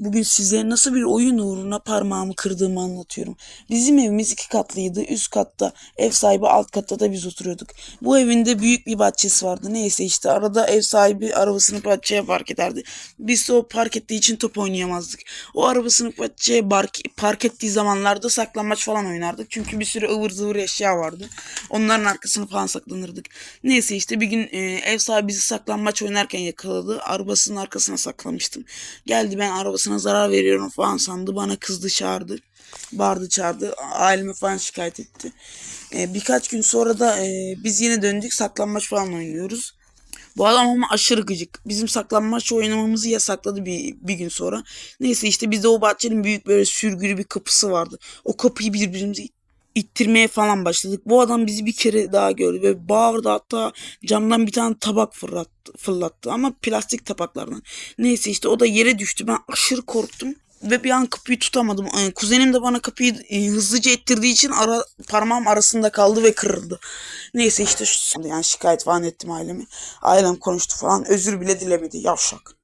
Bugün size nasıl bir oyun uğruna parmağımı kırdığımı anlatıyorum. Bizim evimiz iki katlıydı. Üst katta ev sahibi, alt katta da biz oturuyorduk. Bu evinde büyük bir bahçesi vardı. Neyse işte arada ev sahibi arabasını bahçeye park ederdi. Biz de o park ettiği için top oynayamazdık. O arabasını bahçeye park, park ettiği zamanlarda saklanmaç falan oynardık. Çünkü bir sürü ıvır zıvır eşya vardı. Onların arkasına falan saklanırdık. Neyse işte bir gün e, ev sahibi bizi saklanmaç oynarken yakaladı. Arabasının arkasına saklamıştım. Geldi ben arabasına zarar veriyorum falan sandı. Bana kızdı çağırdı. Bağırdı çağırdı. Aileme falan şikayet etti. E, birkaç gün sonra da e, biz yine döndük saklanmaç falan oynuyoruz. Bu adam ama aşırı gıcık. Bizim saklanmaç oynamamızı yasakladı bir, bir gün sonra. Neyse işte bizde o bahçenin büyük böyle sürgülü bir kapısı vardı. O kapıyı birbirimize ittirmeye falan başladık. Bu adam bizi bir kere daha gördü ve bağırdı hatta camdan bir tane tabak fırlattı, fırlattı ama plastik tabaklardan. Neyse işte o da yere düştü. Ben aşırı korktum ve bir an kapıyı tutamadım. Kuzenim de bana kapıyı e, hızlıca ettirdiği için ara, parmağım arasında kaldı ve kırıldı. Neyse işte şu, yani şikayet falan ettim aileme. Ailem konuştu falan. Özür bile dilemedi. Yavşak.